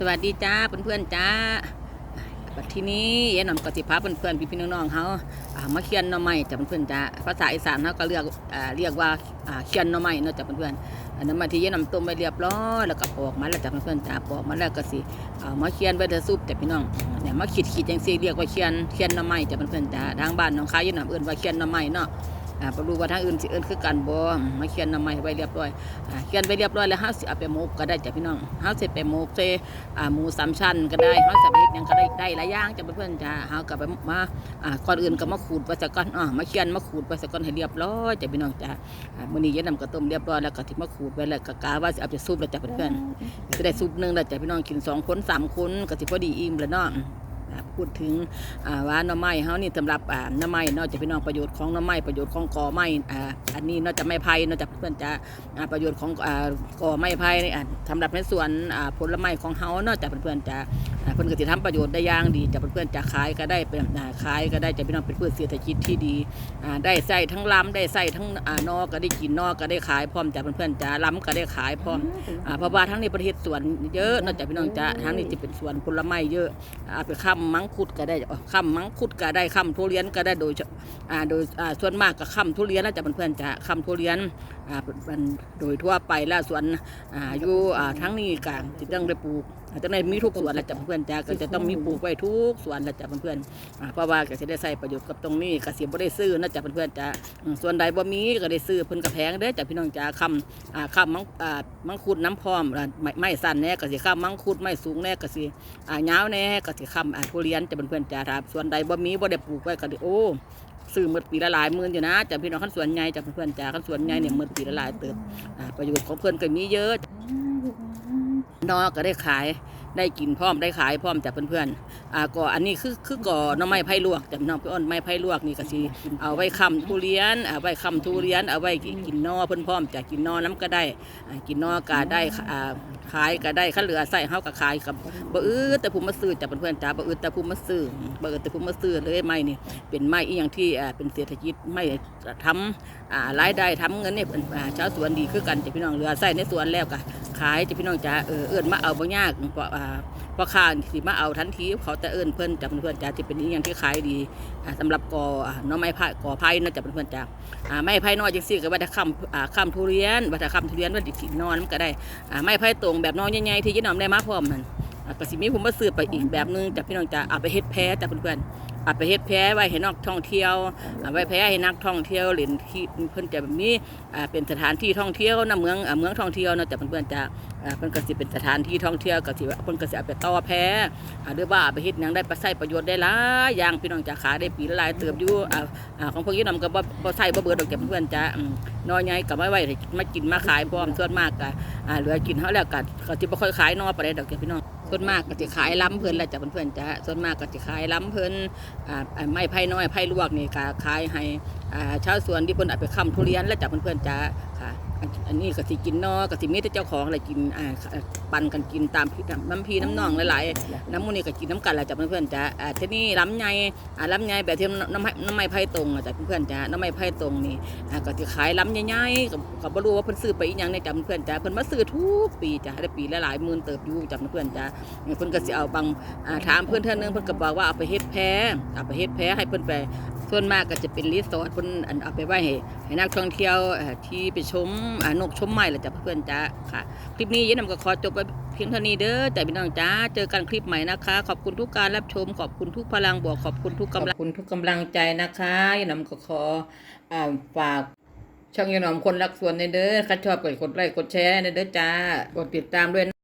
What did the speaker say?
สวัสดีจ้าเพื่อนๆจ้าบัดที่นี้ยายหน่อมกสิพาเพื่อนๆพี่ๆน้องๆเขาอามาเขียนหน่อไม้จ้ะเพื่อนๆจ้าภาษาอีสานเขาก็เรียกอ่าเรียกว่าอ่าเขียนหน่อไม้เนาะจ้ะเพื่อนๆอันนั้นมาที่ยายหน่อมต้มไปเรียบร้อยแล้วก็ปอกมาแล้วจ้ะเพื่อนๆจ้าปอกมาแล้วก็สิเอามาเขียนไว้เถอะซุปจ้ะพี่น้องเนี่ยมาขีดขีดๆจังซี่เรียกว่าเขียนเขียนหน่อไม้จ้ะเพื่อนๆจ้าทางบ้านน้องค้ายายหน่อมเอิ้นว่าเขียนหน่อไม้เนาะ อ่าบ่รู้ว่าทางอื่นสิเอิ้นคือกันบ่มาเขียนนำไม้ไว้เรียบร้อยอ่าเขียนไว้เรียบร้อยแล้วเฮาสิเอาไปหมกก็ได้จ้ะพี่น้องเฮาสิไปหมกใส่อ่าหมูสามชั้นก็ได้เฮาสิไปเฮ็ดหยังก็ได้ได้หลายอย่างจ้ะเพื่อนๆจ้ะเฮาก็ไปมาอ่าก่อนอื่นก็มาขูดไว้ซะก่อนอ่ามาเขียนมาขูดไว้ซะก่อนให้เรียบร้อยจ้ะพี่น้องจ้ะอ่ามื้อนี้ยายนำก็ต้มเรียบร้อยแล้วก็สิมาขูดไว้แล้วก็กะว่าสิเอาไปซุปแล้วจ้ะเพื่อนๆสิได้ซุปหนึงแล้วจ้ะพี่น้องกินสองคนสามคนก็สิพอดีอิ่มแล้วเนาะอ่ พูดถึงว่าหน่อไม้เฮานี่สำหรับอ่าหน่อไม้นอกจากพี่น้องประโยชน์ของหน่อไม้ประโยชน์ของกอไม้อันนี้นอกจากไม้ไผ่นอกจากเพื่อนจะประโยชน์ของกอไม้ไผ่นี่สำหรับในส่วนผลไม้ของเฮานอกจากเพื่อนๆจะ เพิ่นก็สิทำประโยชน์ได้อย่างดีจากเพื่อนๆจะขายก็ได้เป็นขายก็ได้จะพี่น้องเป็นพืชเศรษฐกิจที่ดีได้ใส่ทั้งล้ำได้ใส่ทั้งนอก็ได้กินนอก็ได้ขายพร้อมจากเพื่อนๆจะล้ำก็ได้ขายพร้อมเพราะว่าทั้งนี้ประเทศสวนเยอะนอกจากพี่น้องจะทั้งนี้จะเป็นสวนผลไม้เยอะเอาไปค้ำมังคุดก็ได้อ๋อค้ำมังคุดก็ได้ค้ำทุเรียนก็ได้โดยโดยส่วนมากก็ค้ำทุเรียนนะจ๊ะเพื่อนๆจะค้ำทุเรียนอ่าเป็นโดยทั่วไปแล้วสวนอยู่ทั้งนี้กลางจะต้องได้ปลูก จจะได้มีทุกสวนและจ้ะเพื่อนจ้ะก็จะต้องมีปลูกไว้ทุกสวนและจ้ะเพื่อนๆอ่าเพราะว่าก็จะได้ใส่ประโยชน์กับตรงนี้ก็เสียบ่ได้ซื้อนะจ๊ะเพื่อนๆจ้ะอืมส่วนใดบ่มีก็ได้ซื้อเพิ่นกระแพงเด้อจ้ะพี่น้องจ้ะคำอ่าคำมังอ่ามังคุดน้ำพร้อมอ่าไม้ไม้สั้นแน่ก็สิคำมังคุดไม้สูงแน่ก็สิอ่ายาวแน่ก็สิคำอ่าทุเรียนจ้ะเพื่อนๆจ้ะครับส่วนใดบ่มีบ่ได้ปลูกไว้ก็ได้โอ้ซื้อหมดปีละหลายหมื่นอยู่นะจ้ะพี่น้องขั้นสวนใหญ่จ้ะเพื่อนๆจ้ะขั้นสวนใหญ่เนี่ยหมืดปีละหลายเติบอ่าประโยชน์ของเพิ่อนก็มีเยอะ นอก็ได้ขายได้กินพร้อมได้ขายพร้อมจากเพื่อนๆอ่าก็อันนี้คือคือก่อน้ำไม้ไผ่ลวกจากน้องพี่อ้นไม้ไผ่ลวกนี่ก็สิเอาไว้ค้ำทุเรียนเอาไว้ค้ำทุเรียนเอาไว้กินนอเพิ่นพร้อมจากกินนอน้ำก็ได้กินนอก็ได้อ่า ขายก็ได้ข้าเหลือใส่เฮาก็ขายกับบ่อื้อแต่ผู้มาซื้อจากเพื่อนๆจ้าบ่อื้อแต่ผู้มาซื้อบ่อื้อแต่ผู้มาซื้อเลยไม้นี่เป็นไม้อีหยังที่อ่าเป็นเศรษฐกิจไม้ทำอ่ารายได้ทำเงินเนี่ยเป็นอ่าชาวสวนดีคือกันจ้ะพี่น้องเหลือใส่ในสวนแล้วก็ขายจะพี่น้องจ๋าเออเอิ้นมาเอาบ่ยากเพราะอ่าเพราะข้าสิมาเอาทันทีเขาจะเอิ้นเพิ่นจากเพื่อนๆจ๋าที่เป็นอีหยังที่ขายดีอ่าสำหรับกอน้องไม้ไผ่กอไผ่นะจากเพื่อนๆจ๋าอ่าไม้ไผ่น้อยจังซี่ก็ว่าถ้าค้ำอ่าค้ำทุเรียนว่าถ้าค้ำทุเรียนว่าสิกินนอนมันก็ได้อ่าไม้ไผ่ตรงแบบน้อยใหญ่ๆที่ยี่น้อมได้มาพร้อมนั่น ก็สิมีผมมาซื้อไปอีกแบบนึงจากพี่น้องจ๋าเอาไปเฮ็ดแพ้จากเพื่อนๆเอาไปเฮ็ดแพ้ไว้ให้นักท่องเที่ยวอ่าไว้แพ้ให้นักท่องเที่ยวเล่นที่เพิ่นจะแบบนี้เป็นสถานที่ท่องเที่ยวนะเมืองเมืองท่องเที่ยวนะจากเพื่อนๆจ๋าอ่าเพิ่นก็สิเป็นสถานที่ท่องเที่ยวก็สิเพิ่นก็สิเอาไปต่อแพอ่าหรือว่าเอาไปเฮ็ดยังได้ประใช้ประโยชน์ได้หลายอย่างพี่น้องจะขายได้ปีละหลายเติบอยู่ของพวกยี่นำก็บ่บ่ใช้บ่เบิดดอกจ้ะเพื่อนจะน้อยใหญ่ก็ไม่ไว้ให้มากินมาขายพร้อมส่วนมากก็เหลือกินเฮาแล้วก็ก็สิบ่ค่อยขายนอปานใดดอกจ้ะพี่น้อง ส่วนมากก็จะขายล้ำเพิ่นแหละจ้ะเพื่อนๆจ้ะส่วนมากก็จะขายล้ำเพิ่นอ่าอ่าไม้ไผ่น้อยไผ่ลวกนี่ก็ขายให้อ่าชาวสวนที่เพิ่นเอาไปค้ำทุเรียนแล้วจ้ะเพื่อนๆจ้ะ ค่ะอันอันนี้ก็สิกินนอก็สิมีแต่เจ้าของอะไรกินอ่าปันกันกินตามพี่น้ำพีน้ำนองหลายๆน้ำมูนี่ก็กินน้ำกันแหละจ้ะเพื่อนๆจ้ะอ่าทีนี้ลำไยอ่าลำไยแบบที่น้ำไม้น้ำไม้ไผ่ตรงอะจ้ะเพื่อนๆจ้ะน้ำไม้ไผ่ตรงนี่อ่าก็สิขายลำใหญ่ๆก็ก็บ่รู้ว่าเพิ่นซื้อไปอีหยังในจ้ะเพื่อนๆจ้ะเพิ่นมาซื้อทุกปีจ้ะได้ปีละหลายหมื่นเติบอยู่จ้ะเพื่อนๆจ้ะเพิ่นก็สิเอาบางอ่าถามเพิ่นเท่านึงเพิ่นก็บอกว่าเอาไปเฮ็ดแพเอาไปเฮ็ดแพให้เพิ่นไป ส่วนมากก็จะเป็นรีสอร์ทเพิ่นอันเอาไปไว้ให้ให้นักท่องเที่ยวที่ไปชมนกชมไม้ละจ้ะเพื่อนจ้าค่ะ คลิปนี้ยินนำก็ขอจบไปเพียงเท่านี้เด้อจ้ะพี่น้องจ้าเจอกันคลิปใหม่นะคะ ขอบคุณทุกการรับชม ขอบคุณทุกพลังบวกขอบคุณทุกกำลังขอบคุณทุกกำลังใจนะคะยินนำก็ขออฝากช่องยินนำคนรักสวนในเด้อใครชอบกดกดไลค์กดแชร์ในเด้อจ้ากดติดตามด้วย